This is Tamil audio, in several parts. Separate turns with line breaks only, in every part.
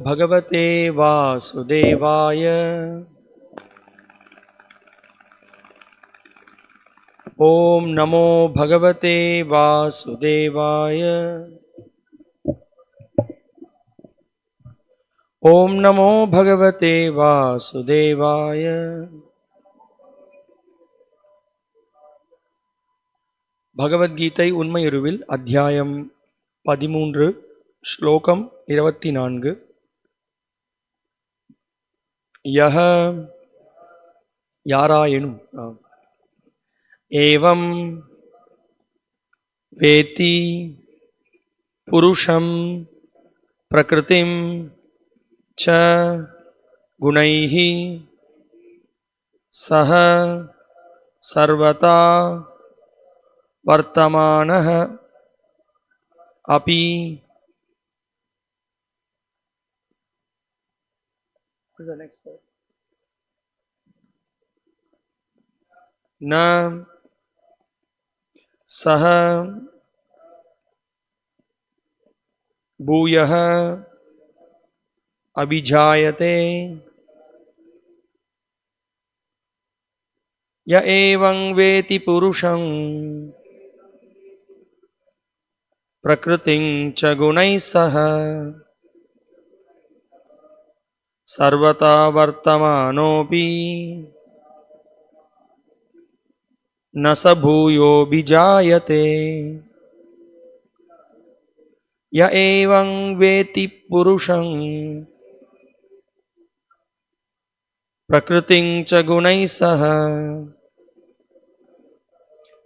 भगवते वासुदेवाय ॐ नमो भगवते वासुदेवाय ॐ नमो भगवते वासुदेवाय பகவத்கீதை உண்மையுருவில் அத்தியாயம் பதிமூன்று ஸ்லோகம் இருபத்தி நான்கு यह यारायणुम् एवं वेति पुरुषम प्रकृतिं च गुण सह सर्वता वर्तमानः अपि What's the next न सः भूयः अभिजायते य एवं वेति पुरुषं प्रकृतिं च गुणैः सह सर्वथा वर्तमानोऽपि न स भूयोऽभिजायते। य एवं वेति पुरुषं प्रकृतिं च गुणैः सह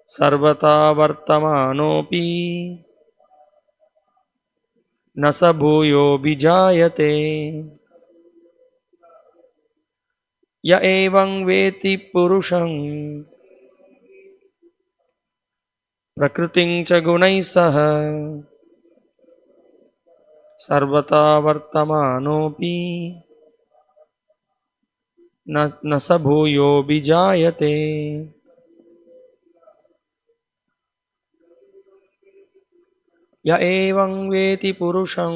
सर्वथा वर्तमानोऽपि न स भूयोऽभिजायते। य एवं वेति पुरुषं। प्रकृतिं च गुणैः सह। सर्वथा वर्तमानोऽपि न न स भूयोऽभिजायते। य एवं वेति पुरुषं।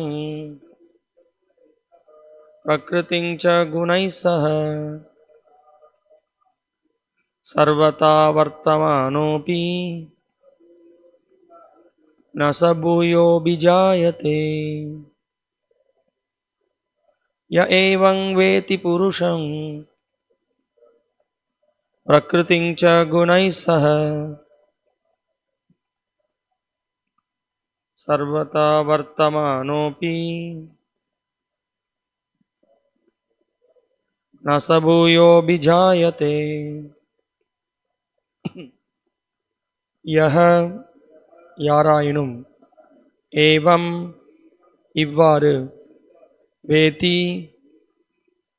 प्रकृतिं गुणैः सह। सर्वथा वर्तमानोऽपि न स भूयोऽभिजायते य एवं वेति पुरुषं, प्रकृतिं च गुणैः सह। सर्वथा वर्तमानोऽपि न स भूयोऽभिजायते யக யாராயினும் ஏவம் இவ்வாறு வேதி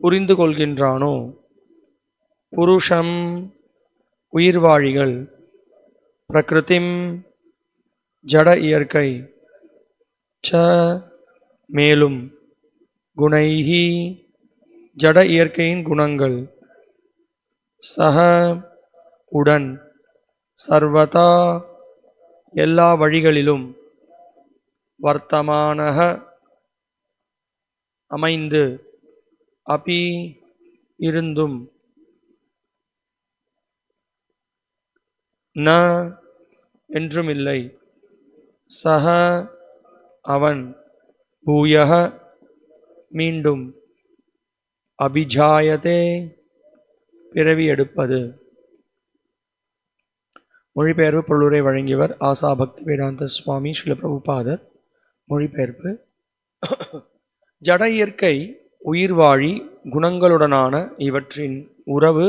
புரிந்து கொள்கின்றானோ புருஷம் உயிர்வாழிகள் பிரகிருதிம் ஜட இயற்கை ச மேலும் குணைஹி ஜட இயற்கையின் குணங்கள் சக உடன் சர்வதா எல்லா வழிகளிலும் வர்த்தமானக அமைந்து அபி இருந்தும் ந என்றுமில்லை. சக அவன் பூயக மீண்டும் அபிஜாயதே பிறவி எடுப்பது. மொழிபெயர்ப்பு பொருளுரை வழங்கியவர் ஆசா பக்தி வேதாந்த சுவாமி ஸ்ரீல பிரபுபாதர் மொழிபெயர்ப்பு. ஜட இயற்கை உயிர்வாழி குணங்களுடனான இவற்றின் உறவு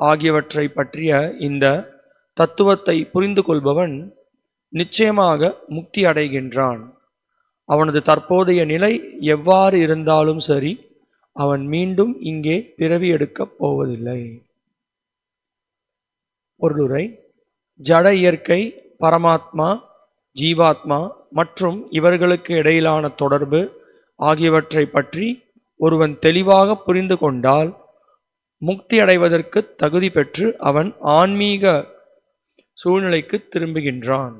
ஆகியவற்றை பற்றிய இந்த தத்துவத்தை புரிந்து கொள்பவன் நிச்சயமாக முக்தி அடைகின்றான். அவனது தற்போதைய நிலை எவ்வாறு இருந்தாலும் சரி அவன் மீண்டும் இங்கே பிறவி எடுக்கப் போவதில்லை. பொருளுரை. ஜட இயற்கை பரமாத்மா ஜீவாத்மா மற்றும் இவர்களுக்கு இடையிலான தொடர்பு ஆகியவற்றை பற்றி ஒருவன் தெளிவாக புரிந்து கொண்டால் முக்தி அடைவதற்கு தகுதி பெற்று அவன் ஆன்மீக சூழ்நிலைக்கு திரும்புகின்றான்.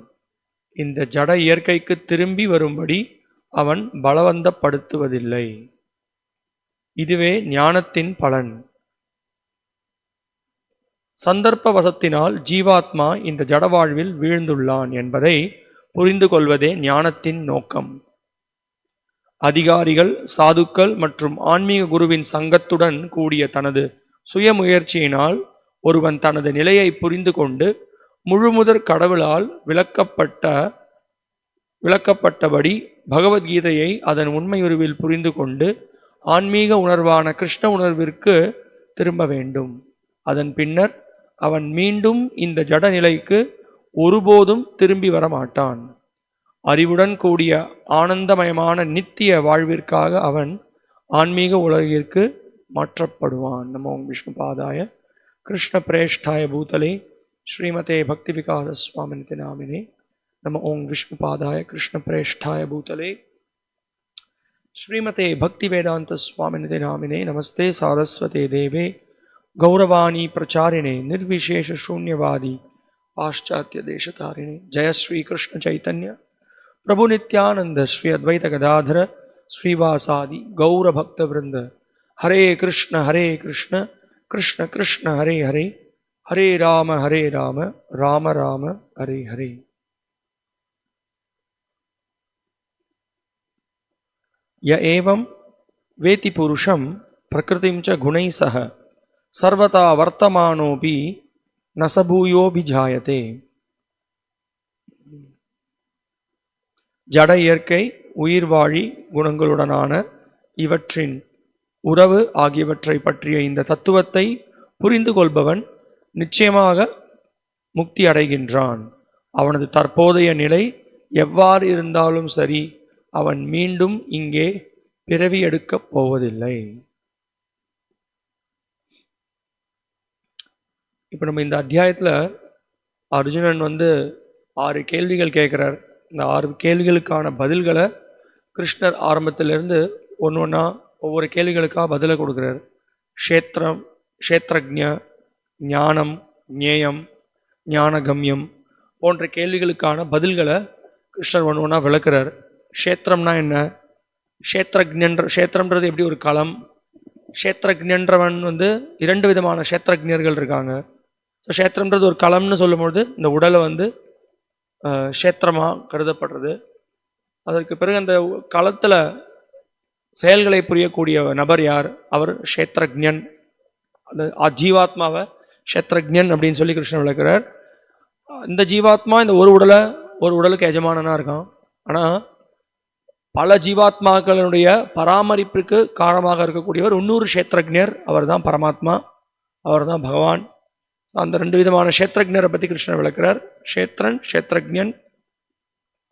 இந்த ஜட இயற்கைக்கு திரும்பி வரும்படி அவன் பலவந்தப்படுத்துவதில்லை. இதுவே ஞானத்தின் பலன். சந்தர்ப்ப வசத்தினால் ஜீவாத்மா இந்த ஜடவாழ்வில் வீழ்ந்துள்ளான் என்பதை புரிந்து கொள்வதே ஞானத்தின் நோக்கம். அதிகாரிகள் சாதுக்கள் மற்றும் ஆன்மீக குருவின் சங்கத்துடன் கூடிய தனது சுயமுயற்சியினால் ஒருவன் தனது நிலையை புரிந்து கொண்டு முழுமுதற் கடவுளால் விளக்கப்பட்ட விளக்கப்பட்டபடி பகவத்கீதையை அதன் உண்மையுருவில் புரிந்து கொண்டு ஆன்மீக உணர்வான கிருஷ்ண உணர்விற்கு திரும்ப வேண்டும். அதன் பின்னர் அவன் மீண்டும் இந்த ஜட நிலைக்கு ஒருபோதும் திரும்பி வர மாட்டான் அறிவுடன் கூடிய ஆனந்தமயமான நித்திய வாழ்விற்காக அவன் ஆன்மீக உலகிற்கு மாற்றப்படுவான். நமோ விஷ்ணு பாதாய கிருஷ்ண பிரேஷ்டாய பூதலே ஸ்ரீமதே பக்தி விகாச சுவாமினிதி நாமினே. நம்ம ஓம் விஷ்ணு பாதாய கிருஷ்ண பிரேஷ்டாய பூதலே ஸ்ரீமதே பக்தி வேதாந்த சுவாமினிதி நாமினே. நமஸ்தே சாரஸ்வதே தேவே गौरवाणी प्रचारिणे, निर्विशेष शून्यवादी, पाश्चात्य देशतारिणे जय श्री कृष्ण चैतन्य। प्रभु नित्यानंद, श्री अद्वैत गदाधर, श्रीवासादि गौर भक्त वृंद हरे कृष्ण हरे कृष्ण कृष्ण कृष्ण, हरे हरे। हरे राम हरे राम राम राम, हरे हरे। य एवं वेति पुरुषं प्रकृतिं च गुणैः सह। சர்வதா வர்த்தமானோபி நசபூயோபிஜாயதே. ஜட இயற்கை உயிர்வாழி குணங்களுடனான இவற்றின் உறவு ஆகியவற்றை பற்றிய இந்த தத்துவத்தை புரிந்து கொள்பவன் நிச்சயமாக முக்தி அடைகின்றான். அவனது தற்போதைய நிலை எவ்வாறு இருந்தாலும் சரி அவன் மீண்டும் இங்கே பிறவி எடுக்கப் போவதில்லை. இப்போ நம்ம இந்த அத்தியாயத்தில் அர்ஜுனன் வந்து ஆறு கேள்விகள் கேட்குறார். இந்த ஆறு கேள்விகளுக்கான பதில்களை கிருஷ்ணர் ஆரம்பத்திலிருந்து ஒன்று ஒன்றா ஒவ்வொரு கேள்விகளுக்காக பதிலை கொடுக்குறார். க்ஷேத்திரம் க்ஷேத்திரஜ ஞானம் ஞேயம் ஞானகம்யம் போன்ற கேள்விகளுக்கான பதில்களை கிருஷ்ணர் ஒன்று ஒன்றா விளக்குறார். க்ஷேத்திரம்னா என்ன? க்ஷேத்திரஜன்ற க்ஷேத்திரம்ன்றது எப்படி ஒரு களம்? க்ஷேத்திரஜன்றவன் வந்து இரண்டு விதமான க்ஷேத்திரஜர்கள் இருக்காங்க. க்ஷேத்திரம்ன்றது ஒரு களம்னு சொல்லும்பொழுது இந்த உடலை வந்து க்ஷேத்திரமாக கருதப்படுறது. அதற்கு பிறகு அந்த களத்தில் செயல்களை புரியக்கூடிய நபர் யார்? அவர் க்ஷேத்திரஜன் அந்த ஆ- ஜீவாத்மாவை க்ஷேத்திரஜன் அப்படின்னு சொல்லி கிருஷ்ணன் விளக்குறார். இந்த ஜீவாத்மா இந்த ஒரு உடலை ஒரு உடலுக்கு எஜமானனாக இருக்கான். ஆனால் பல ஜீவாத்மாக்களுடைய பராமரிப்புக்கு காரணமாக இருக்கக்கூடியவர் இன்னொரு க்ஷேத்திரஜர் அவர் தான் பரமாத்மா. அவர் தான் பகவான். அந்த ரெண்டு விதமான க்ஷேத்திரஜரை பற்றி கிருஷ்ணர் விளக்குறார். க்ஷேத்திரன் க்ஷேத்திரஜன்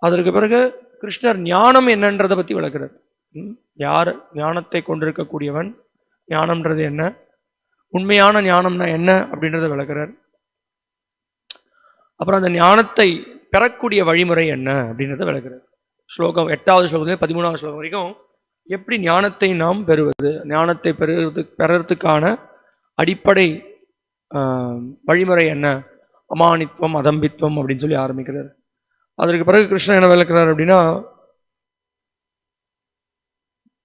அதற்கு பிறகு கிருஷ்ணர் ஞானம் என்னன்றதை பற்றி விளக்குறார். ம், யார் ஞானத்தை கொண்டிருக்கக்கூடியவன்? ஞானம்ன்றது என்ன? உண்மையான ஞானம்னா என்ன அப்படின்றத விளக்குறார். அப்புறம் அந்த ஞானத்தை பெறக்கூடிய வழிமுறை என்ன அப்படின்றத விளக்குறார். ஸ்லோகம் எட்டாவது ஸ்லோகத்துல பதிமூணாவது ஸ்லோகம் வரைக்கும் எப்படி ஞானத்தை நாம் பெறுவது? ஞானத்தை பெறுவது பெறறதுக்கான அடிப்படை வழிமுறை என்ன? அமானித்துவம் அதம்பித்துவம் அப்படின்னு சொல்லி ஆரம்பிக்கிறார். அதற்கு பிறகு கிருஷ்ணன் என்ன விளக்குறார் அப்படின்னா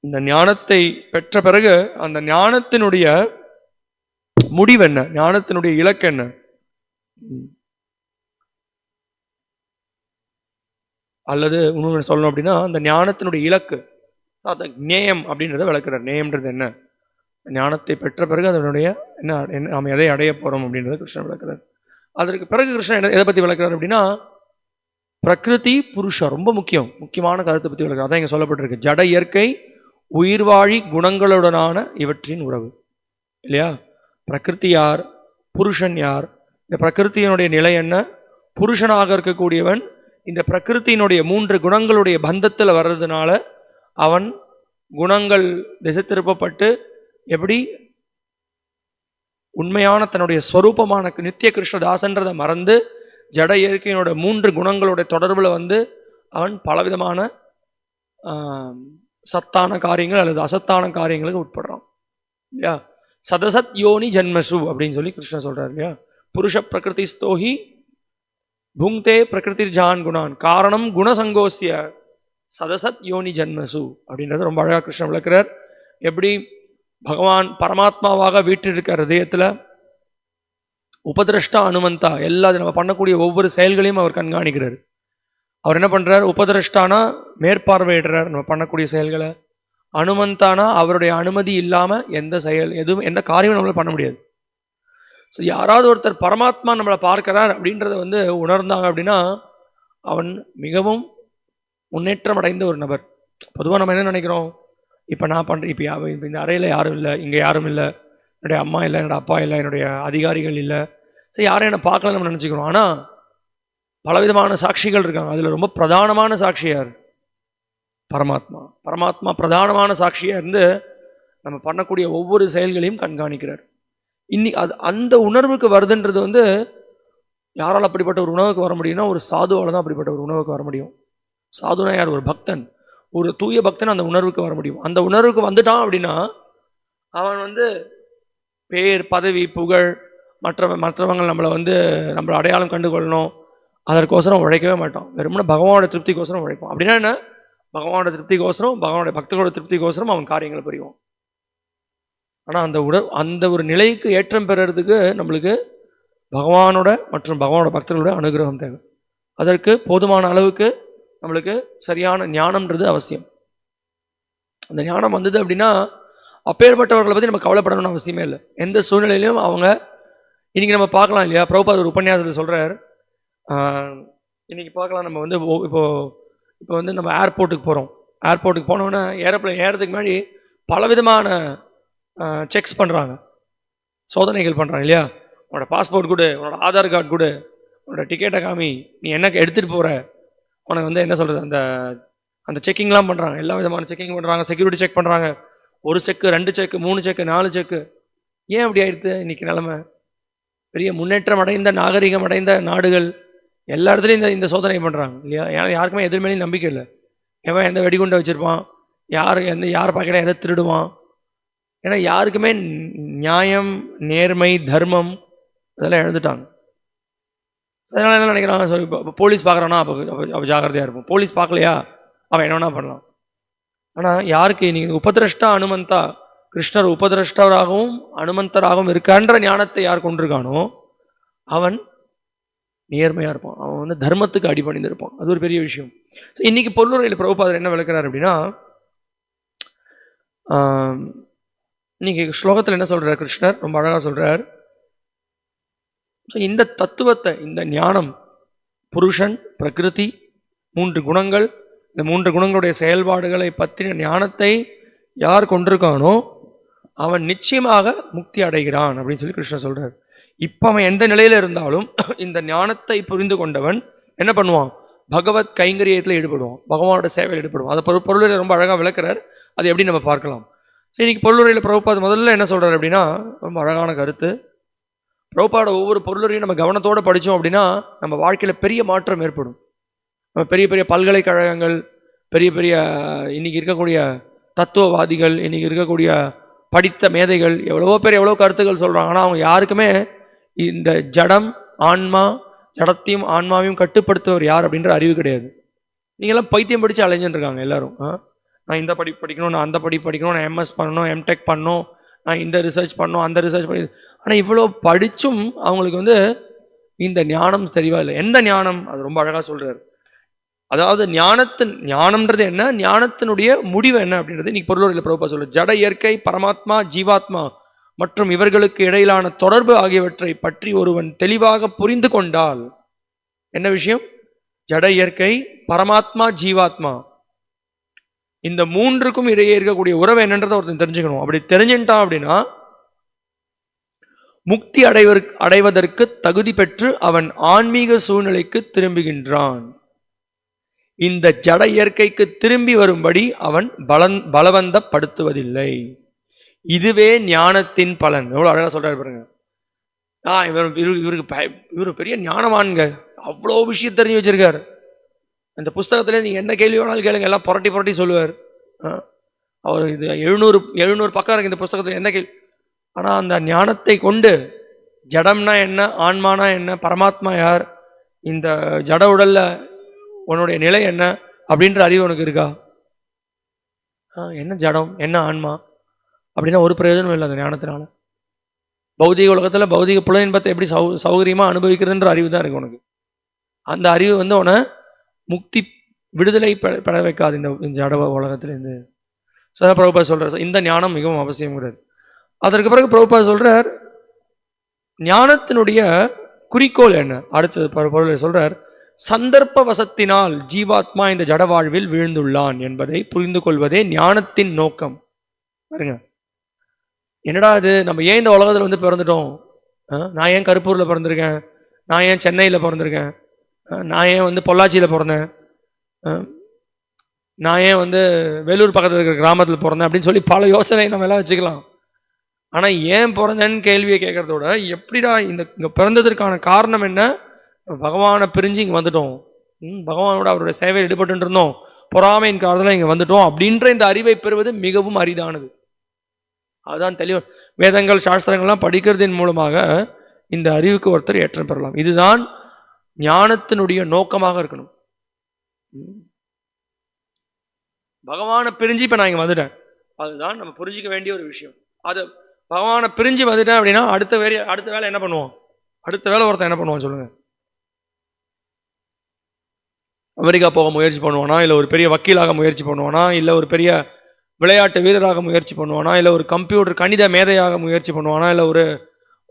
இந்த ஞானத்தை பெற்ற பிறகு அந்த ஞானத்தினுடைய முடிவு என்ன? ஞானத்தினுடைய இலக்கு என்ன? அல்லது இன்னொன்று சொல்லணும் அப்படின்னா அந்த ஞானத்தினுடைய இலக்கு அந்த நேயம் அப்படின்றத விளக்குறார். நேயம்ன்றது என்ன? ஞானத்தை பெற்ற பிறகு அதனுடைய என்ன என்ன நாம் எதை அடைய போகிறோம் அப்படின்றத கிருஷ்ணன் விளக்குறார். அதற்கு பிறகு கிருஷ்ணன் எதை- எதை விளக்குறார் அப்படின்னா பிரகிருதி புருஷா ரொம்ப முக்கியம். முக்கியமான கருத்தை பற்றி விளக்குறார். அதான் இங்கே சொல்லப்பட்டிருக்கு. ஜட இயற்கை உயிர்வாழி குணங்களுடனான இவற்றின் உறவு. இல்லையா? பிரகிருதி யார்? புருஷன் யார்? இந்த பிரகிருத்தியினுடைய நிலை என்ன? புருஷனாக இருக்கக்கூடியவன் இந்த பிரகிருத்தியினுடைய மூன்று குணங்களுடைய பந்தத்தில் வர்றதுனால அவன் குணங்கள் திசை திருப்பப்பட்டு எப்படி? உண்மையான தன்னுடைய ஸ்வரூபமான நித்திய கிருஷ்ணதாசன்றதை மறந்து ஜட இயற்கையினோட மூன்று குணங்களோட தொடர்பில் வந்து அவன் பலவிதமான சத்தான காரியங்கள் அல்லது அசத்தான காரியங்களுக்கு உட்படுறான். இல்லையா? சதசத் யோனி ஜன்மசு அப்படின்னு சொல்லி கிருஷ்ணன் சொல்கிறார் இல்லையா? புருஷ பிரகிருதி ஸ்தோஹி புங்தே பிரகிருதி ஜான் குணான். காரணம் குணசங்கோசிய சதசத் யோனி ஜன்மசு அப்படின்றது ரொம்ப அழகாக கிருஷ்ணன் விளக்குறார். எப்படி? பகவான் பரமாத்மாவாக வீற்றிருக்கிற ஹதயத்தில் உபதிரஷ்டா அனுமந்தா எல்லா நம்ம பண்ணக்கூடிய ஒவ்வொரு செயல்களையும் அவர் கண்காணிக்கிறார். அவர் என்ன பண்ணுறார் உபதிரஷ்டானா மேற்பார்வையிடுறார் நம்ம பண்ணக்கூடிய செயல்களை. அனுமந்தானா அவருடைய அனுமதி இல்லாமல் எந்த செயல் எதுவும் எந்த காரியமும் நம்மளால் பண்ண முடியாது. ஸோ யாராவது ஒருத்தர் பரமாத்மா நம்மளை பார்க்கிறார் அப்படின்றத வந்து உணர்ந்தாங்க அப்படின்னா அவன் மிகவும் முன்னேற்றம் அடைந்த ஒரு நபர். பொதுவாக நம்ம என்ன நினைக்கிறோம்? இப்போ நான் பண்ணுறேன் இப்போ இப்போ இந்த அறையில் யாரும் இல்லை இங்கே யாரும் இல்லை என்னுடைய அம்மா இல்லை என்னோட அப்பா இல்லை என்னுடைய அதிகாரிகள் இல்லை. சரி யாரும் என்னை பார்க்கல நம்ம நினச்சிக்கிறோம். ஆனால் பலவிதமான சாட்சிகள் இருக்காங்க. அதில் ரொம்ப பிரதானமான சாட்சியார் பரமாத்மா. பரமாத்மா பிரதானமான சாட்சியாக இருந்து நம்ம பண்ணக்கூடிய ஒவ்வொரு செயல்களையும் கண்காணிக்கிறார். இன்னி அது அந்த உணர்வுக்கு வருதுன்றது வந்து யாரால் அப்படிப்பட்ட ஒரு உணவுக்கு வர முடியும்னா ஒரு சாதுவால் தான் அப்படிப்பட்ட ஒரு உணவுக்கு வர முடியும். சாதுனா யார்? ஒரு பக்தன். ஒரு தூய பக்தன் அந்த உணர்வுக்கு வர முடியும். அந்த உணர்வுக்கு வந்துட்டான் அப்படின்னா அவன் வந்து பேர் பதவி புகழ் மற்ற மற்றவங்க நம்மளை வந்து நம்மளை அடையாளம் கண்டு கொள்ளணும் அதற்கோசரம் உழைக்கவே மாட்டான். வெறுமனே பகவானோட திருப்திக்கோசரம் உழைப்போம் அப்படின்னா என்ன? பகவானோட திருப்திக்கோசரம் பகவானோட பக்தர்களோட திருப்திக்கோசரம் அவன் காரியங்களை புரிவான். ஆனால் அந்த உட அந்த ஒரு நிலைக்கு ஏற்றம் பெறுறதுக்கு நம்மளுக்கு பகவானோட மற்றும் பகவானோட பக்தர்களோட அனுகிரகம் தேவை. அதற்கு போதுமான அளவுக்கு நம்மளுக்கு சரியான ஞானம்ன்றது அவசியம். அந்த ஞானம் வந்தது அப்படின்னா அப்பேற்பட்டவர்களை பற்றி நம்ம கவலைப்படணும்னு அவசியமே இல்லை. எந்த சூழ்நிலையிலும் அவங்க இன்றைக்கி நம்ம பார்க்கலாம் இல்லையா? பிரபுபாத் ஒரு உபன்யாசத்தில் சொல்கிறார் இன்னைக்கு பார்க்கலாம். நம்ம வந்து இப்போது இப்போ இப்போ வந்து நம்ம ஏர்போர்ட்டுக்கு போகிறோம் ஏர்போர்ட்டுக்கு போனோன்னா ஏரோப்ளேன் ஏறதுக்கு முன்னாடி பலவிதமான செக்ஸ் பண்ணுறாங்க சோதனைகள் பண்ணுறாங்க இல்லையா? உன்னோட பாஸ்போர்ட் கொடு உன்னோட ஆதார் கார்டு கொடு உன்னோட டிக்கெட்டை காமி நீ என்ன எடுத்துகிட்டு போகிற உனக்கு வந்து என்ன சொல்கிறது அந்த அந்த செக்கிங்லாம் பண்ணுறாங்க எல்லா விதமான செக்கிங் பண்ணுறாங்க செக்யூரிட்டி செக் பண்ணுறாங்க ஒரு செக்கு ரெண்டு செக்கு மூணு செக்கு நாலு செக்கு ஏன் அப்படி ஆயிடுது இன்னைக்கு நிலமை. பெரிய முன்னேற்றம் அடைந்த நாகரிகம் அடைந்த நாடுகள் எல்லா இடத்துலையும் இந்த இந்த சோதனை பண்ணுறாங்க இல்லையா? ஏன்னா யாருக்குமே எதிர்மேலையும் நம்பிக்கை இல்லை. எவன் எந்த வெடிகுண்டை வச்சுருப்பான்? யார் எந்த யார் பார்க்கல எதை திருடுவான்? ஏன்னா யாருக்குமே நியாயம் நேர்மை தர்மம் இதெல்லாம் எழுந்துட்டாங்க அதனால என்ன நினைக்கிறாங்க? சரி இப்போ போலீஸ் பார்க்குறானா அப்போ அப்போ ஜாக்கிரதையாக இருப்போம். போலீஸ் பார்க்கலையா? அவன் என்ன பண்ணலாம். ஆனால் யாருக்கு நீங்கள் உபதிரஷ்டா அனுமந்தா? கிருஷ்ணர் உபதிரஷ்டராகவும் அனுமந்தராகவும் இருக்கான்ற ஞானத்தை யார் கொண்டிருக்கானோ அவன் நேர்மையாக இருப்பான். அவன் வந்து தர்மத்துக்கு அடிபணிந்து இருப்பான் அது ஒரு பெரிய விஷயம். ஸோ இன்னைக்கு பொருளுரையில் பிரபுபாதர் என்ன விளக்குறார் அப்படின்னா இன்றைக்கி ஸ்லோகத்தில் என்ன சொல்கிறார் கிருஷ்ணர்? ரொம்ப அழகாக சொல்கிறார் ஸோ இந்த தத்துவத்தை இந்த ஞானம் புருஷன் பிரகிருதி மூன்று குணங்கள் இந்த மூன்று குணங்களுடைய செயல்பாடுகளை பற்றின ஞானத்தை யார் கொண்டிருக்கானோ அவன் நிச்சயமாக முக்தி அடைகிறான் அப்படின்னு சொல்லி கிருஷ்ணர் சொல்கிறார் இப்போ அவன் எந்த நிலையில் இருந்தாலும் இந்த ஞானத்தை புரிந்து கொண்டவன் என்ன பண்ணுவான்? பகவத் கைங்கரியத்தில் ஈடுபடுவான். பகவானோட சேவையில் ஈடுபடுவான். அதை பொரு பொருளுரை ரொம்ப அழகாக விளக்குறார். அது எப்படி நம்ம பார்க்கலாம்? ஸோ இன்றைக்கி பொருளுரையில் பிரபுபாத் முதல்ல என்ன சொல்கிறார் அப்படின்னா ரொம்ப அழகான கருத்து. பிரபுபாட ஒவ்வொரு பொருளையும் நம்ம கவனத்தோடு படித்தோம் அப்படின்னா நம்ம வாழ்க்கையில் பெரிய மாற்றம் ஏற்படும். நம்ம பெரிய பெரிய பல்கலைக்கழகங்கள் பெரிய பெரிய இன்னைக்கு இருக்கக்கூடிய தத்துவவாதிகள் இன்றைக்கி இருக்கக்கூடிய படித்த மேதைகள் எவ்வளவோ பேர் எவ்வளோ கருத்துக்கள் சொல்கிறாங்க ஆனால் அவங்க யாருக்குமே இந்த ஜடம் ஆன்மா ஜடத்தையும் ஆன்மாவையும் கட்டுப்படுத்துவர் யார் அப்படின்ற அறிவு கிடையாது. நீங்கள்லாம் பைத்தியம் படித்து அலைஞ்சுட்டு இருக்காங்க எல்லோரும். நான் இந்த படிப்பு படிக்கணும் நான் அந்த படிப்பு படிக்கணும் நான் எம்எஸ் பண்ணணும் எம்டெக் பண்ணணும் நான் இந்த ரிசர்ச் பண்ணோம் அந்த ரிசர்ச் பண்ணி ஆனால் இவ்வளோ படித்தும் அவங்களுக்கு வந்து இந்த ஞானம் தெரியவா இல்லை எந்த ஞானம்? அது ரொம்ப அழகாக சொல்கிறார் அதாவது ஞானத்தின் ஞானம்ன்றது என்ன? ஞானத்தினுடைய முடிவு என்ன அப்படின்றது இன்னைக்கு பொருளுரையில் பிரபா சொல்லு ஜட இயற்கை பரமாத்மா ஜீவாத்மா மற்றும் இவர்களுக்கு இடையிலான தொடர்பு ஆகியவற்றை பற்றி ஒருவன் தெளிவாக புரிந்து கொண்டால் என்ன விஷயம்? ஜட இயற்கை பரமாத்மா ஜீவாத்மா. இந்த மூன்றுக்கும் இடையே இருக்கக்கூடிய உறவு என்னன்றதை ஒருத்தன் தெரிஞ்சுக்கணும். அப்படி தெரிஞ்சுட்டான் அப்படின்னா முக்தி அடைவதற்கு அடைவதற்கு தகுதி பெற்று அவன் ஆன்மீக சூழ்நிலைக்கு திரும்புகின்றான். இந்த ஜட இயற்கைக்கு திரும்பி வரும்படி அவன் பலன் பலவந்தப்படுத்துவதில்லை. இதுவே ஞானத்தின் பலன். எவ்வளோ அழகாக சொல்கிறார் பாருங்க. ஆ இவர் இவரு- இவருக்கு இவரு பெரிய ஞானமானுங்க அவ்வளோ விஷயம் தெரிஞ்சு வச்சிருக்காரு. இந்த புஸ்தகத்திலே நீங்கள் என்ன கேள்வி வேணாலும் கேளுங்க. எல்லாம் புரட்டி புரட்டி சொல்லுவார். அவர் இது எழுநூறு எழுநூறு பக்கம் இருக்குது இந்த புஸ்தகத்தில். என்ன கேள்வி? ஆனால் அந்த ஞானத்தை கொண்டு ஜடம்னா என்ன ஆன்மானா என்ன பரமாத்மா யார் இந்த ஜட உடலில் உன்னுடைய நிலை என்ன அப்படின்ற அறிவு உனக்கு இருக்கா? ஆ, என்ன ஜடம் என்ன ஆன்மா அப்படின்னா ஒரு பிரயோஜனம் இல்லை அந்த ஞானத்தினால. பௌதிக உலகத்தில் பௌதிக புல இன்பத்தை எப்படி சௌ சௌகரியமாக அனுபவிக்கிறதுன்ற அறிவு தான் இருக்குது உனக்கு. அந்த அறிவு வந்து உன முக்தி விடுதலை பெற வைக்காது இந்த ஜடவ உலகத்திலேருந்து. சதா பிரபுபா சொல்கிறார் இந்த ஞானம் மிகவும் அவசியங்கிறார் அதற்கு பிறகு பிரபுபா சொல்கிறார் ஞானத்தினுடைய குறிக்கோள் என்ன? அடுத்தது ப- பொருளை சந்தர்ப்ப வசத்தினால் ஜீவாத்மா இந்த ஜட வாழ்வில் வீழ்ந்துள்ளான் என்பதை புரிந்து கொள்வதே ஞானத்தின் நோக்கம். பாருங்க. என்னடா இது? நம்ம ஏன் இந்த உலகத்தில் வந்து பிறந்துட்டோம்? ஆ? நான் ஏன் கருப்பூரில் பிறந்திருக்கேன்? நான் ஏன் சென்னையில் பிறந்திருக்கேன்? நான் ஏன் வந்து பொள்ளாச்சியில் பிறந்தேன்? நான் ஏன் வந்து வேலூர் பக்கத்தில் இருக்கிற கிராமத்தில் பிறந்தேன் அப்படின்னு சொல்லி பல யோசனை நம்ம எல்லாம் வச்சுக்கலாம். ஆனால் ஏன் பிறந்தேன்னு கேள்வியை கேட்குறதோட எப்படிடா இந்த இங்கே பிறந்ததற்கான காரணம் என்ன? பகவானை பிரிஞ்சு இங்கே வந்துட்டோம். ம், பகவானோட அவருடைய சேவையில் ஈடுபட்டு இருந்தோம். பொறாமையின் காரணத்தில் இங்கே வந்துட்டோம் அப்படின்ற இந்த அறிவை பெறுவது மிகவும் அரிதானது. அதுதான் தெளிவு வேதங்கள் சாஸ்திரங்கள்லாம் படிக்கிறதின் மூலமாக இந்த அறிவுக்கு ஒருத்தர் ஏற்றம் பெறலாம். இதுதான் ஞானத்தினுடைய நோக்கமாக இருக்கணும். பகவானை பிரிஞ்சு இப்போ நான் இங்கே வந்துட்டேன். அதுதான் நம்ம புரிஞ்சிக்க வேண்டிய ஒரு விஷயம். அது பகவானை பிரிஞ்சு வந்துட்டேன் அப்படின்னா அடுத்த வேலை அடுத்த வேலை என்ன பண்ணுவோம்? அடுத்த வேலை ஒருத்தன் என்ன பண்ணுவான் சொல்லுங்கள் அமெரிக்கா போக முயற்சி பண்ணுவானா? இல்லை ஒரு பெரிய வக்கீலாக முயற்சி பண்ணுவானா? இல்லை ஒரு பெரிய விளையாட்டு வீரராக முயற்சி பண்ணுவானா? இல்லை ஒரு கம்ப்யூட்டர் கணித மேதையாக முயற்சி பண்ணுவானா? இல்லை ஒரு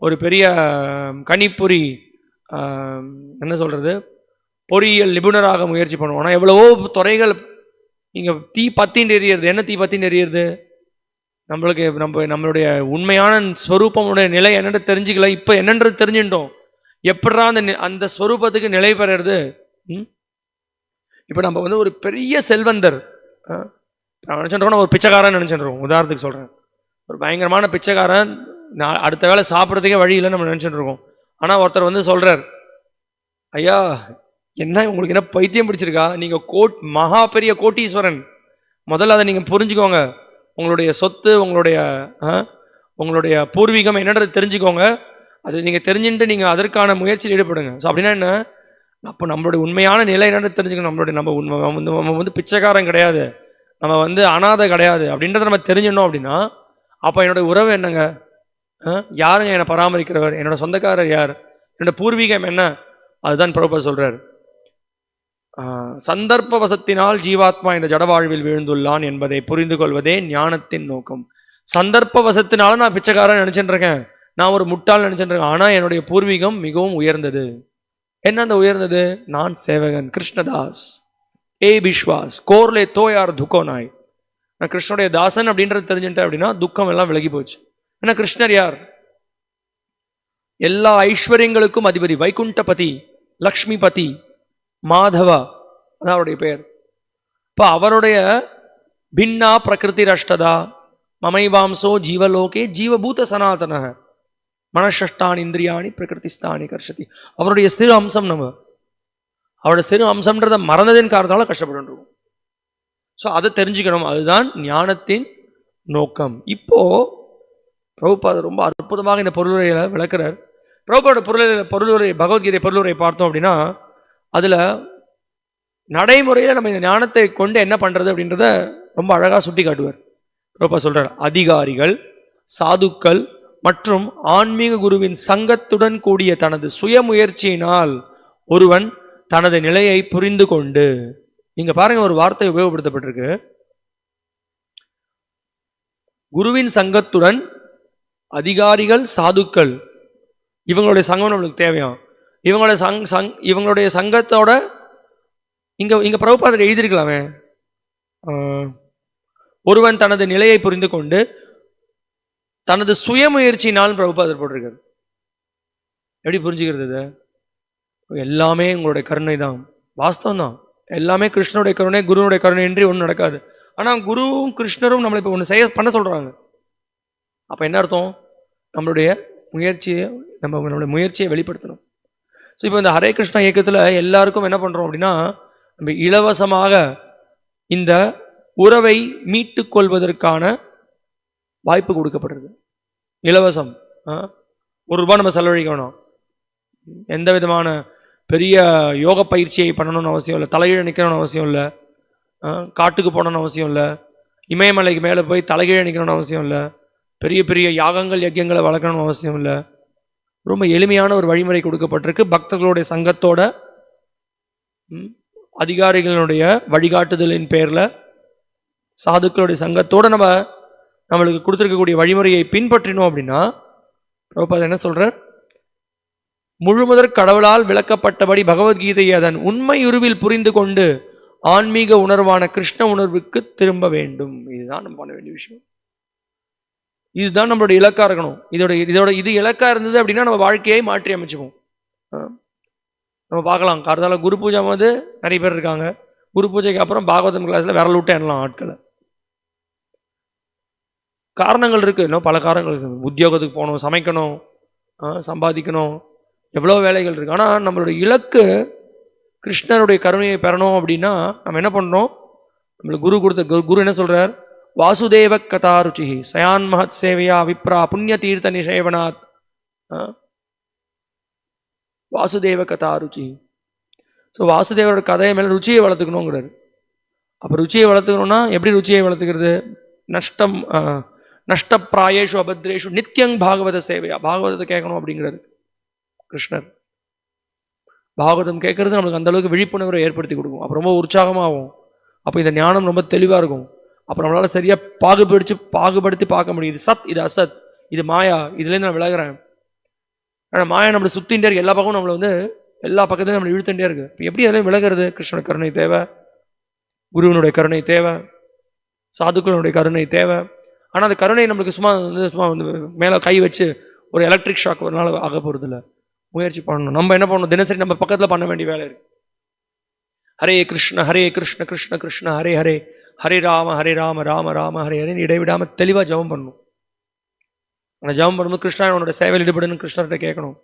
ஒரு பெரிய கணிப்பொறி என்ன சொல்கிறது பொறியியல் நிபுணராக முயற்சி பண்ணுவானா எவ்வளவோ துறைகள் இங்கே தீ பத்தின்னு எரியிறது என்ன தீ பத்தின்னு எரியிறது நம்மளுக்கு நம்ம நம்மளுடைய உண்மையான ஸ்வரூபமுடைய நிலை என்னன்னு தெரிஞ்சுக்கல. இப்போ என்னன்றது தெரிஞ்சுட்டோம். எப்படா அந்த அந்த ஸ்வரூபத்துக்கு நிலை பெறது ம்? இப்போ நம்ம வந்து ஒரு பெரிய செல்வந்தர். நான் நினச்சிட்டு ஒரு பிச்சைக்காரன் நினச்சிட்டுருக்கோம் உதாரணத்துக்கு சொல்கிறேன் ஒரு பயங்கரமான பிச்சைக்காரன் நான் அடுத்த வேளை சாப்பிட்றதுக்கே வழி இல்லைன்னு நம்ம நினச்சிட்டு இருக்கோம். ஆனால் ஒருத்தர் வந்து சொல்கிறார் ஐயா என்ன உங்களுக்கு என்ன பைத்தியம் பிடிச்சிருக்கா? நீங்கள் கோட் மகா பெரிய கோட்டீஸ்வரன். முதல்ல அதை நீங்கள் புரிஞ்சுக்கோங்க. உங்களுடைய சொத்து உங்களுடைய உங்களுடைய பூர்வீகம் என்னன்றது தெரிஞ்சுக்கோங்க. அது நீங்கள் தெரிஞ்சுட்டு நீங்கள் அதற்கான முயற்சியில் ஈடுபடுங்க. ஸோ அப்படின்னா என்ன? அப்போ நம்மளுடைய உண்மையான நிலை என்னன்னு தெரிஞ்சுக்கணும். நம்மளுடைய நம்ம உண்மை நம்ம வந்து பிச்சைக்காரம் பிச்சைக்காரன் கிடையாது. நம்ம வந்து அனாதை கிடையாது. அப்படின்றத நம்ம தெரிஞ்சிடணும் அப்படின்னா அப்போ என்னுடைய உறவு என்னங்க? யாருங்க என்னை பராமரிக்கிறவர்? என்னோட சொந்தக்காரர் யார்? என்னோட பூர்வீகம் என்ன? அதுதான் பிரபா சொல்கிறார் சந்தர்ப்ப வசத்தினால் ஜீவாத்மா இந்த ஜடவாழ்வில் வீழ்ந்துள்ளான் என்பதை புரிந்து கொள்வதே ஞானத்தின் நோக்கம். சந்தர்ப்ப வசத்தினால நான் பிச்சைக்காரன் நினைச்சிட்டு இருக்கேன் நான் ஒரு முட்டாள் நினைச்சிட்டு இருக்கேன் என்னுடைய பூர்வீகம் மிகவும் உயர்ந்தது. என்ன அந்த உயர்ந்தது? நான் சேவகன் கிருஷ்ணதாஸ். ஏ பிஸ்வாஸ் கோர்லே தோயார் துக்கோ நாய் நான் கிருஷ்ணனுடைய தாசன் அப்படின்றது தெரிஞ்சுட்டேன் அப்படின்னா துக்கம் எல்லாம் விலகி போச்சு. ஏன்னா கிருஷ்ணர் யார்? எல்லா ஐஸ்வர்யங்களுக்கும் அதிபதி வைகுண்டபதி லக்ஷ்மிபதி மாதவா அதான் அவருடைய பெயர். இப்போ அவருடைய பின்னா பிரகிருதி ரஷ்டதா மமைவாம்சோ ஜீவலோகே ஜீவபூத சனாதன மனசஷ்டான் இந்திரியாணி பிரகிருதிஸ்தானி கர்ஷதி. அவருடைய சிறு அம்சம் நம்ம. அவருடைய சிறு அம்சம்ன்றதை மறந்ததின் காரணத்தால கஷ்டப்பட்டு ஸோ அதை தெரிஞ்சுக்கணும். அதுதான் ஞானத்தின் நோக்கம். இப்போ பிரபுபாத ரொம்ப அற்புதமாக இந்த பொருளுரையில் விளக்குறார். பிரபுபாட பொருளை பொருளுரை பகவத்கீதை பொருளுரை பார்த்தோம் அப்படின்னா அதுல நடைமுறையில் நம்ம இந்த ஞானத்தை கொண்டு என்ன பண்றது அப்படின்றத ரொம்ப அழகா சுட்டி காட்டுவார். பிரபா சொல்றார் அதிகாரிகள் சாதுக்கள் மற்றும் ஆன்மீக குருவின் சங்கத்துடன் கூடிய தனது சுய முயற்சியினால் ஒருவன் தனது நிலையை புரிந்து கொண்டு இங்க பாருங்க ஒரு வார்த்தை உபயோகப்படுத்தப்பட்டிருக்கு. குருவின் சங்கத்துடன் அதிகாரிகள் சாதுக்கள். இவங்களுடைய சங்கம் நம்மளுக்கு தேவையாம் இவங்களுடைய சங் சங் இவங்களுடைய சங்கத்தோட இங்கே இங்கே பிரபுபாதர் எழுதியிருக்கலாமே. ஒருவன் தனது நிலையை புரிந்து கொண்டு தனது சுயமுயற்சியினால் பிரபுபாதர் போட்டிருக்காரு. எப்படி புரிஞ்சுக்கிறது எல்லாமே உங்களுடைய கருணை தான் வாஸ்தவம் தான் எல்லாமே கிருஷ்ணனுடைய கருணை குருனுடைய கருணை இன்றி ஒன்றும் நடக்காது. ஆனால் குருவும் கிருஷ்ணரும் நம்மளை இப்போ ஒன்று செய்ய பண்ண சொல்கிறாங்க அப்போ என்ன அர்த்தம்? நம்மளுடைய முயற்சியை நம்ம நம்மளுடைய முயற்சியை வெளிப்படுத்தணும். ஸோ இப்போ இந்த ஹரே கிருஷ்ணா இயக்கத்தில் எல்லாருக்கும் என்ன பண்ணுறோம் அப்படின்னா நம்ம இலவசமாக இந்த உறவை மீட்டு கொள்வதற்கான வாய்ப்பு கொடுக்கப்படுறது இலவசம் ஆ? ஒரு ரூபாய் நம்ம செலவழிக்கணும். எந்த விதமான பெரிய யோக பயிற்சியை பண்ணணும்னு அவசியம் இல்லை. தலைகீழ நிற்கணும்னு அவசியம் இல்லை. காட்டுக்கு போகணும்னு அவசியம் இல்லை. இமயமலைக்கு மேலே போய் தலைகீழ நிற்கணும்னு அவசியம் இல்லை. பெரிய பெரிய யாகங்கள் யஜ்யங்களை வளர்க்கணும் அவசியம் இல்லை. ரொம்ப எளிமையான ஒரு வழிமுறை கொடுக்கப்பட்டிருக்கு. பக்தர்களுடைய சங்கத்தோட ம், அதிகாரிகளுடைய வழிகாட்டுதலின் பேரில் சாதுக்களுடைய சங்கத்தோடு நம்ம நம்மளுக்கு கொடுத்துருக்கக்கூடிய வழிமுறையை பின்பற்றினோம் அப்படின்னா பிரபுபாத என்ன சொல்கிறார் முழுமுதற் கடவுளால் விளக்கப்பட்டபடி பகவத்கீதையை அதன் உண்மை உருவில் புரிந்து கொண்டு ஆன்மீக உணர்வான கிருஷ்ண உணர்வுக்கு திரும்ப வேண்டும். இதுதான் நம்ம பண்ண வேண்டிய விஷயம். இதுதான் நம்மளுடைய இலக்காக இருக்கணும். இதோட இதோட இது இலக்காக இருந்தது அப்படின்னா நம்ம வாழ்க்கையை மாற்றி அமைச்சுப்போம் நம்ம பார்க்கலாம். கார்த்தால குரு பூஜை வந்து நிறைய பேர் இருக்காங்க. குரு பூஜைக்கு அப்புறம் பாகவதம் கிளாஸில் விரல் விட்டு எண்ணலாம் ஆட்களை. காரணங்கள் இருக்குது இன்னும் பல காரணங்கள் இருக்குது உத்தியோகத்துக்கு போகணும் சமைக்கணும் சம்பாதிக்கணும். எவ்வளோ வேலைகள் இருக்குது ஆனால் நம்மளுடைய இலக்கு கிருஷ்ணருடைய கருணையை பெறணும் அப்படின்னா நம்ம என்ன பண்ணணும் நம்மளுக்கு குரு கொடுத்த குரு- குரு என்ன சொல்கிறார் வாசுதேவ கதாருச்சி சயான் மகத் சேவையா விப்ரா புண்ணிய தீர்த்த நிஷேவனாத் ஆ? வாசுதேவ கதாருச்சி ஸோ வாசுதேவரோட கதையை மேலே ருச்சியை வளர்த்துக்கணுங்கிறாரு. அப்போ ருச்சியை வளர்த்துக்கணும்னா எப்படி ருச்சியை வளர்த்துக்கிறது? நஷ்டம் நஷ்டப்பிராயேஷு அபத்ரேஷு நித்யங் பாகவத சேவையா? பாகவதத்தை கேட்கணும் அப்படிங்கிறாரு கிருஷ்ணர். பாகவதம் கேட்கறது நம்மளுக்கு அந்தளவுக்கு விழிப்புணர்வை ஏற்படுத்தி கொடுக்கும். அப்போ ரொம்ப உற்சாகமாகும். அப்போ இந்த ஞானம் ரொம்ப தெளிவாக இருக்கும். அப்போ நம்மளால் சரியாக பாகுபடிச்சு பாகுபடுத்தி பார்க்க முடியுது. சத் இது அசத். இது மாயா. இதுலேருந்து நான் விலகிறேன். ஆனால் மாயா நம்மளை சுத்தின்டே இருக்கு. எல்லா பக்கமும் நம்மளை வந்து எல்லா பக்கத்துலையும் நம்மளை இழுத்துட்டே இருக்கு. இப்போ எப்படி அதில் விலகிறது? கிருஷ்ணனுடைய கருணை தேவை குருவனுடைய கருணை தேவை சாதுக்களுடைய கருணை தேவை. ஆனால் அந்த கருணை நம்மளுக்கு சும்மா வந்து சும்மா வந்து மேலே கை வச்சு ஒரு எலக்ட்ரிக் ஷாக் ஒரு நாள் ஆக போகிறது இல்லை முயற்சி பண்ணணும். நம்ம என்ன பண்ணணும்? தினசரி நம்ம பக்கத்தில் பண்ண வேண்டிய வேலை இருக்குது ஹரே கிருஷ்ண ஹரே கிருஷ்ண கிருஷ்ண கிருஷ்ண ஹரே ஹரே. ஹரி ராம ஹரி ராம ராம ராம ஹரி ஹரின்னு இடைவிடாமல் தெளிவாக ஜெபம் பண்ணணும் அந்த ஜெபம் பண்ணும்போது கிருஷ்ணா உன்னோட சேவையில் ஈடுபடுன்னு கிருஷ்ணர்கிட்ட கேட்கணும்.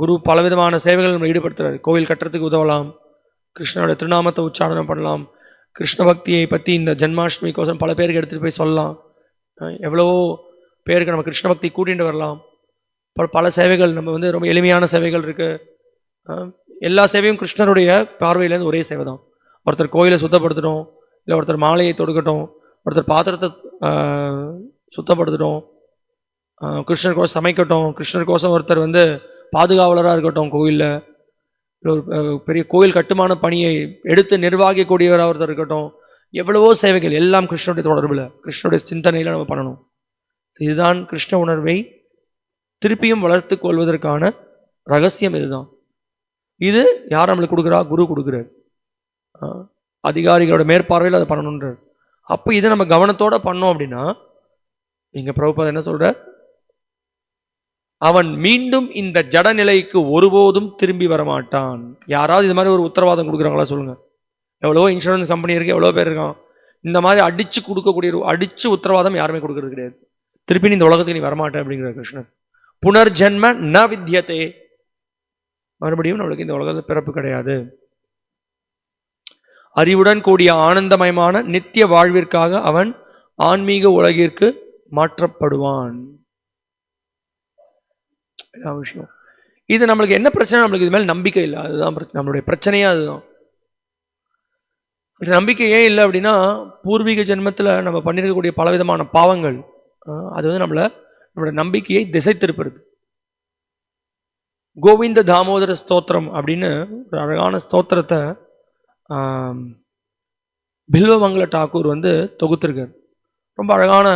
குரு பலவிதமான சேவைகள் நம்ம ஈடுபடுத்துறாரு. கோவில் கட்டுறதுக்கு உதவலாம். கிருஷ்ணனோட திருநாமத்தை உச்சாரணம் பண்ணலாம். கிருஷ்ண பக்தியை பற்றி இந்த ஜென்மாஷ்டமிக்கோசம் பல பேருக்கு எடுத்துகிட்டு போய் சொல்லலாம். எவ்வளவோ பேருக்கு நம்ம கிருஷ்ண பக்தி கூட்டிகிட்டு வரலாம். பல பல சேவைகள் நம்ம வந்து ரொம்ப எளிமையான சேவைகள் இருக்குது எல்லா சேவையும் கிருஷ்ணருடைய பார்வையிலேருந்து ஒரே சேவை தான் ஒருத்தர் கோயிலை சுத்தப்படுத்தணும் இல்லை ஒருத்தர் மாலையை தொடுக்கட்டும் ஒருத்தர் பாத்திரத்தை ஆஹ், சுத்தப்படுத்தட்டும் ஆஹ், கிருஷ்ணருக்கோசம் சமைக்கட்டும் கிருஷ்ணருக்கோசம் ஒருத்தர் வந்து பாதுகாவலராக இருக்கட்டும் கோயிலில் இல்லை ஒரு பெரிய கோயில் கட்டுமான பணியை எடுத்து நிர்வாகிக்கூடியவராக ஒருத்தர் இருக்கட்டும் எவ்வளவோ சேவைகள் எல்லாம் கிருஷ்ணனுடைய தொடர்பில் கிருஷ்ணனுடைய சிந்தனையில் நம்ம பண்ணணும். இதுதான் கிருஷ்ண உணர்வை திருப்பியும் வளர்த்து கொள்வதற்கான ரகசியம் இதுதான். இது யார் நம்மளுக்கு கொடுக்குறா? குரு கொடுக்குறாரு. அதிகாரிகளோட மேற்பார்வையில் அதை பண்ணணுன்ற அப்போ இதை நம்ம கவனத்தோடு பண்ணோம் அப்படின்னா இங்கே பிரபுபாத என்ன சொல்கிற அவன் மீண்டும் இந்த ஜட நிலைக்கு ஒருபோதும் திரும்பி வரமாட்டான். யாராவது இது மாதிரி ஒரு உத்தரவாதம் கொடுக்குறாங்களா சொல்லுங்கள் எவ்வளவோ இன்சூரன்ஸ் கம்பெனி இருக்குது எவ்வளோ பேர் இருக்கான். இந்த மாதிரி அடித்து கொடுக்கக்கூடிய அடித்து அடிச்சு உத்தரவாதம் யாருமே கொடுக்கறது கிடையாது. திருப்பி நீ இந்த உலகத்துக்கு நீ வரமாட்டேன் அப்படிங்கிற கிருஷ்ணன் புனர்ஜென்ம ந வித்யதே மறுபடியும் நம்மளுக்கு இந்த உலகத்தில் பிறப்பு கிடையாது. அறிவுடன் கூடிய ஆனந்தமயமான நித்திய வாழ்விற்காக அவன் ஆன்மீக உலகிற்கு மாற்றப்படுவான். விஷயம். இது நம்மளுக்கு என்ன பிரச்சனை? நம்மளுக்கு இது மேலே நம்பிக்கை இல்லை. அதுதான் பிரச்சனை. நம்மளுடைய பிரச்சனையே அதுதான். நம்பிக்கை ஏன் இல்லை அப்படின்னா பூர்வீக ஜென்மத்தில் நம்ம பண்ணியிருக்கக்கூடிய பலவிதமான பாவங்கள் அது வந்து நம்மளை நம்மளோட நம்பிக்கையை திசை திருப்புறது கோவிந்த தாமோதர ஸ்தோத்திரம் அப்படின்னு ஒரு அழகான ஸ்தோத்திரத்தை பில்வமங்கல டாக்கூர் வந்து தொகுத்திருக்கார். ரொம்ப அழகான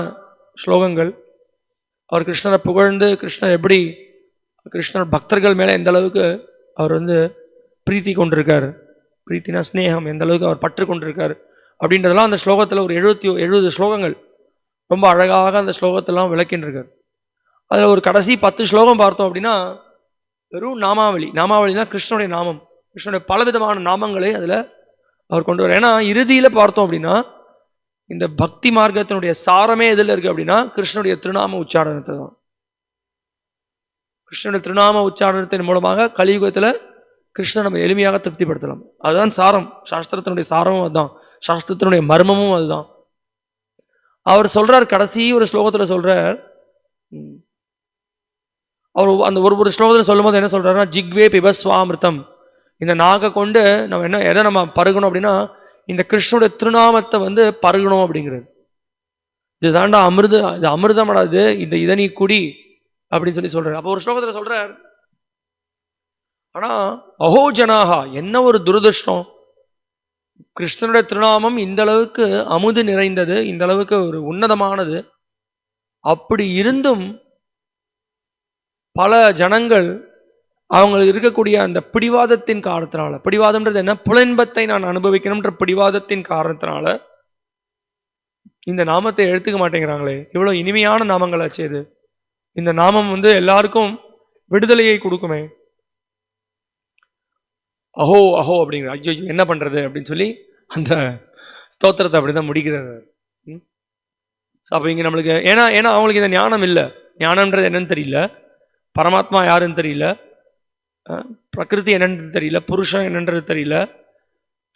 ஸ்லோகங்கள். அவர் கிருஷ்ணரை புகழ்ந்து கிருஷ்ணர் எப்படி கிருஷ்ணர் பக்தர்கள் மேலே எந்த அளவுக்கு அவர் வந்து பிரீத்தி கொண்டிருக்கார் பிரீத்தினா ஸ்னேகம் எந்த அளவுக்கு அவர் பற்று கொண்டிருக்கார் அப்படின்றதெல்லாம் அந்த ஸ்லோகத்தில் ஒரு எழுபத்தி எழுபது ஸ்லோகங்கள். ரொம்ப அழகாக அந்த ஸ்லோகத்தெல்லாம் விளக்கின்றிருக்கார். அதில் ஒரு கடைசி பத்து ஸ்லோகம் பார்த்தோம் அப்படின்னா வெறும் நாமாவளி. நாமாவளினா கிருஷ்ணனுடைய நாமம். கிருஷ்ணனுடைய பலவிதமான நாமங்களை அதில் அவர் கொண்டு வர ஏன்னா இறுதியில் பார்த்தோம் அப்படின்னா இந்த பக்தி மார்க்கத்தினுடைய சாரமே எதில் இருக்குது அப்படின்னா கிருஷ்ணனுடைய திருநாம உச்சாரணத்தை தான். கிருஷ்ணனுடைய திருநாம உச்சாரணத்தின் மூலமாக கலியுகத்தில் கிருஷ்ணன் நம்ம எளிமையாக திருப்திப்படுத்தலாம். அதுதான் சாரம். சாஸ்திரத்தினுடைய சாரமும் அதுதான். சாஸ்திரத்தினுடைய மர்மமும் அதுதான். அவர் சொல்கிறார் கடைசி ஒரு ஸ்லோகத்தில் சொல்கிறார் அவர் அந்த ஒரு ஒரு ஸ்லோகத்தில் சொல்லும்போது என்ன சொல்கிறாருன்னா ஜிக்வே பிபஸ்வாமிருத்தம். இந்த நாகை கொண்டு நம்ம என்ன எதை நம்ம பருகணும் அப்படின்னா இந்த கிருஷ்ணனுடைய திருநாமத்தை வந்து பருகணும் அப்படிங்கிறது. இதுதான்டா அமிர்த இது அமிர்தமடா இது இந்த இதை நீ குடி அப்படின்னு சொல்லி சொல்றாரு. அப்போ ஒரு ஸ்லோகத்தில் சொல்றார் ஆனா அஹோ ஜனாகா என்ன ஒரு துரதிருஷ்டம்? கிருஷ்ணனுடைய திருநாமம் இந்த அளவுக்கு அமுது நிறைந்தது இந்த அளவுக்கு ஒரு உன்னதமானது. அப்படி இருந்தும் பல ஜனங்கள் அவங்களுக்கு இருக்கக்கூடிய அந்த பிடிவாதத்தின் காரணத்தினால பிடிவாதம்ன்றது என்ன? புலன்பத்தை நான் அனுபவிக்கணும்ன்ற பிடிவாதத்தின் காரணத்தினால இந்த நாமத்தை எடுத்துக்க மாட்டேங்கிறாங்களே. இவ்வளோ இனிமையான நாமங்களாச்சே இது. இந்த நாமம் வந்து எல்லாருக்கும் விடுதலையை கொடுக்குமே. அஹோ அஹோ அப்படிங்கிற ஐயோ என்ன பண்ணுறது அப்படின்னு சொல்லி அந்த ஸ்தோத்திரத்தை அப்படி தான் முடிக்கிறார் ம்? இங்கே நம்மளுக்கு ஏன்னா ஏன்னா அவங்களுக்கு இந்த ஞானம் இல்லை. ஞானம்ன்றது என்னன்னு தெரியல. பரமாத்மா யாருன்னு தெரியல. பிரகிருதி என்னன்னு தெரியல புருஷன் என்னன்றது தெரியல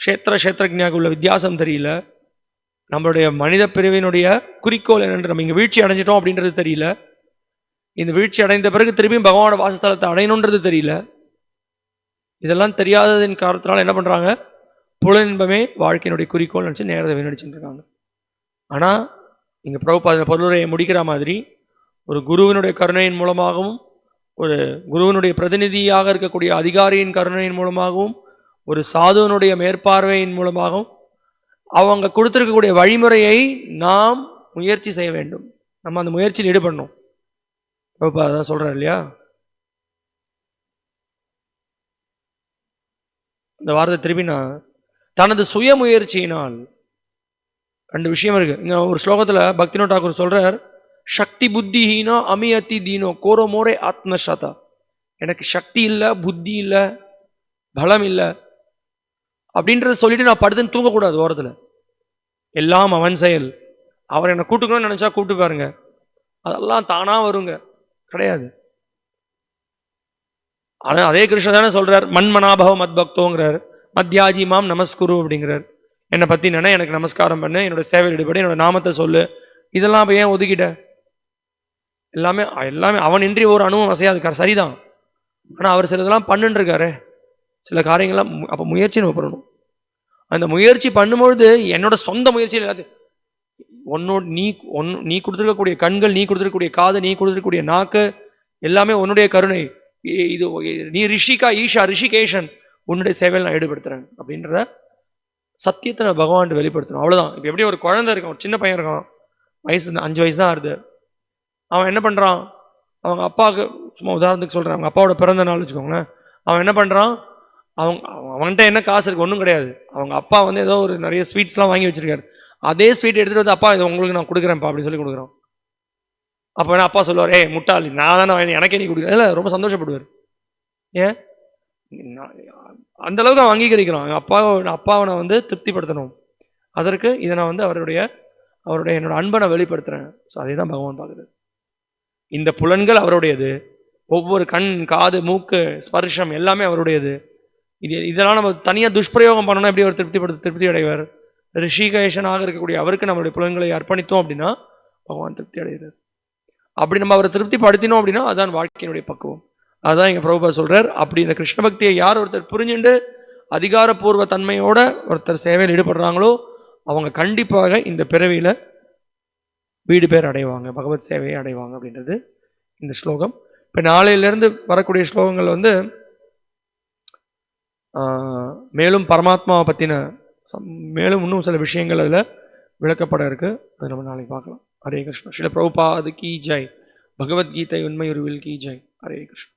க்ஷேத்திர க்ஷேத்திரஜாக்கு உள்ள வித்தியாசம் தெரியல நம்மளுடைய மனித பிரிவினுடைய குறிக்கோள் என்னென்று நம்ம இங்கே வீழ்ச்சி அடைஞ்சிட்டோம் அப்படின்றது தெரியல. இந்த வீழ்ச்சி அடைந்த பிறகு திரும்பியும் பகவானோட வாசஸ்தலத்தை அடையணுன்றது தெரியல. இதெல்லாம் தெரியாததின் காரணத்தினால என்ன பண்ணுறாங்க புல இன்பமே வாழ்க்கையினுடைய குறிக்கோள் நினச்சி நேரத்தை வீணடிச்சுட்டு இருக்காங்க இங்கே பிரபு பிரபுபாத பொருளுரையை முடிக்கிற மாதிரி ஒரு குருவினுடைய கருணையின் மூலமாகவும் ஒரு குருவினுடைய பிரதிநிதியாக இருக்கக்கூடிய அதிகாரியின் கருணையின் மூலமாகவும் ஒரு சாதுவனுடைய மேற்பார்வையின் மூலமாகவும் அவங்க கொடுத்துருக்கக்கூடிய வழிமுறையை நாம் முயற்சி செய்ய வேண்டும். நம்ம அந்த முயற்சியில் ஈடுபடணும். பிரபுபாதா அதான் சொல்கிறார் இல்லையா? இந்த வார்த்தை திருப்பி நான் தனது சுய முயற்சியினால் ரெண்டு விஷயம் இருக்குது இங்கே ஒரு ஸ்லோகத்தில் பக்தினோ டாக்கூர் சொல்கிறார் சக்தி புத்தி ஹீனோ அமியத்தி தீனோ கோரமோரே ஆத்மசதா எனக்கு சக்தி இல்லை புத்தி இல்லை பலம் இல்லை அப்படின்றத சொல்லிட்டு நான் படுத்துன்னு தூங்கக்கூடாது ஓரத்தில். எல்லாம் அவன் செயல். அவர் என்னை கூட்டுக்கணும்னு நினச்சா கூப்பிட்டு பாருங்க. அதெல்லாம் தானாக வருங்க. கிடையாது. ஆனால் அதே கிருஷ்ணன் தானே சொல்கிறார் மண்மனாபவ மத்பக்தோங்கிறார். மத்யாஜி மாம் நமஸ்குரு அப்படிங்கிறார். என்னை பற்றி நினை எனக்கு நமஸ்காரம் பண்ணு என்னோட சேவையில் ஈடுபடு என்னோட நாமத்தை சொல்லு. இதெல்லாம் அப்போ ஏன் ஒதுக்கிட்டேன் எல்லாமே எல்லாமே அவன் இன்றி ஒரு அணுவும் அசையாது சரிதான். ஆனால் அவர் சிலதெல்லாம் பண்ணுன்ருக்காரு சில காரியங்கள்லாம் அப்போ முயற்சி நம்ம பண்ணணும். அந்த முயற்சி பண்ணும்பொழுது என்னோட சொந்த முயற்சியில் எல்லாத்தையும் உன்னோட நீ ஒன் நீ கொடுத்துருக்கக்கூடிய கண்கள் நீ கொடுத்துருக்கக்கூடிய காது நீ கொடுத்துருக்கக்கூடிய நாக்கு எல்லாமே உன்னுடைய கருணை. இது நீ ரிஷிகா ஈஷா ரிஷிகேஷன் உன்னுடைய சேவையில் நான் ஈடுபடுத்துறேன் அப்படின்றத சத்தியத்தை நான் பகவான் வெளிப்படுத்தணும். அவ்வளோதான் இப்போ எப்படி ஒரு குழந்தை இருக்கான் ஒரு சின்ன பையன் இருக்கான். வயசு இந்த அஞ்சு வயசு தான் ஆகுது அவன் என்ன பண்ணுறான் அவங்க அப்பாவுக்கு சும்மா உதாரணத்துக்கு சொல்கிறேன் அவங்க அப்பாவோட பிறந்த நாள் வச்சுக்கோங்களேன். அவன் என்ன பண்ணுறான் அவங்க அவன் அவன்கிட்ட என்ன காசு இருக்குது ஒன்றும் கிடையாது. அவங்க அப்பா வந்து ஏதோ ஒரு நிறைய ஸ்வீட்ஸ்லாம் வாங்கி வச்சுருக்காரு. அதே ஸ்வீட் எடுத்துகிட்டு வந்து அப்பா இதை உங்களுக்கு நான் கொடுக்குறேன்ப்பா அப்படின்னு சொல்லி கொடுக்குறான். அப்போ வேணா அப்பா சொல்லுவார் ஏ முட்டாளி நான் தானே வாங்கி- எனக்கே நீ கொடுக்குறேன் இல்லை ரொம்ப சந்தோஷப்படுவார். ஏன்? நான் அந்த அளவுக்கு அவன் அங்கீகரிக்கிறான். என் அப்பாவை அப்பாவை நான் வந்து திருப்திப்படுத்தணும். அதற்கு இதை நான் வந்து அவருடைய அவருடைய என்னோட அன்பை நான் வெளிப்படுத்துகிறேன் ஸோ அதே தான் பகவான் பார்க்குறது இந்த புலன்கள் அவருடையது. ஒவ்வொரு கண் காது மூக்கு ஸ்பர்ஷம் எல்லாமே அவருடையது. இது இதெல்லாம் நம்ம தனியாக துஷ்பிரயோகம் பண்ணோம்னா எப்படி அவர் திருப்திப்படுத்த திருப்தி அடைவார்? ரிஷிகேஷனாக இருக்கக்கூடிய அவருக்கு நம்மளுடைய புலன்களை அர்ப்பணித்தோம் அப்படின்னா பகவான் திருப்தி அடைகிறார். அப்படி நம்ம அவரை திருப்தி படுத்தினோம் அப்படின்னா அதான் வாழ்க்கையினுடைய பக்குவம். அதான் எங்கள் பிரபுபா சொல்கிறார் அப்படி இந்த கிருஷ்ண பக்தியை யார் ஒருத்தர் புரிஞ்சுண்டு அதிகாரப்பூர்வ தன்மையோட ஒருத்தர் சேவையில் ஈடுபடுறாங்களோ அவங்க கண்டிப்பாக இந்த பிறவியில் வீடு பேர் அடைவாங்க பகவத் சேவையை அடைவாங்க அப்படின்றது இந்த ஸ்லோகம். இப்போ நாளையிலேருந்து வரக்கூடிய ஸ்லோகங்கள் வந்து மேலும் பரமாத்மாவை பற்றின மேலும் இன்னும் சில விஷயங்கள் அதில் விளக்கப்பட இருக்குது அது நம்ம நாளைக்கு பார்க்கலாம். ஹரே கிருஷ்ணா. ஸ்ரீல பிரபுபாது கீ ஜெய். பகவத்கீதை உண்மை உருவில் கி ஜெய். ஹரே கிருஷ்ணா.